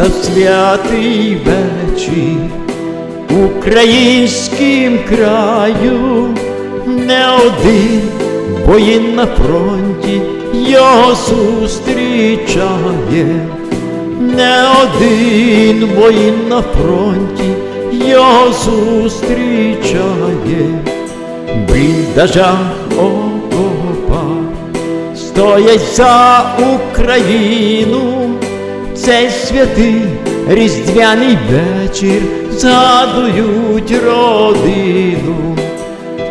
та святий вечір українським краю. Не один воїн на фронті його зустрічає, не один воїн на фронті його зустрічає, в бліндажах окопа стоять за Україну. Цей святий різдвяний вечір згадують родину.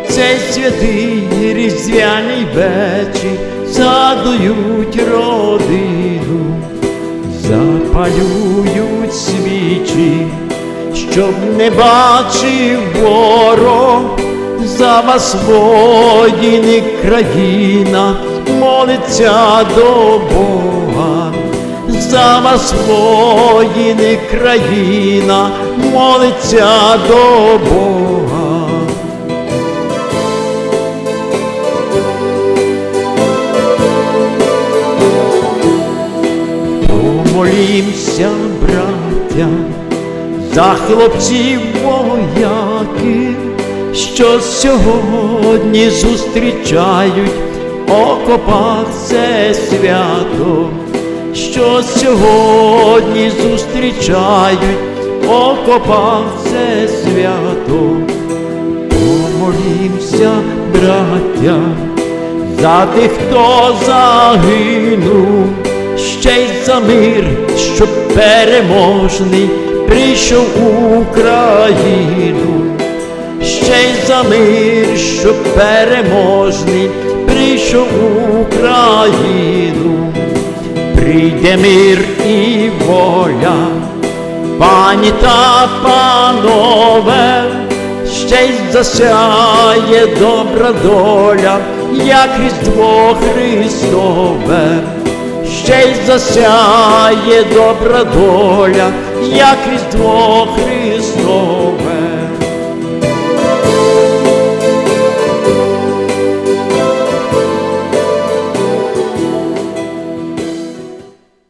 Цей святий різдвяний вечір згадують родину, запалюють свічі, щоб не бачив ворог, за вас воїни країна молиться до Бога, за вас воїни країна молиться до Бога. Помолімся, браття, за хлопців вояки, що сьогодні зустрічають окопах це свято, що сьогодні зустрічають в це свято. Помолімся, браття, за тих, хто загинув, ще й за мир, щоб переможний прийшов у Україну, ще й за мир, щоб переможний прийшов у Україну, прийде мир і воля, пані та панове, ще й засяє добра доля, як різдво Христове, ще й засяє добра доля, як різдво Христове.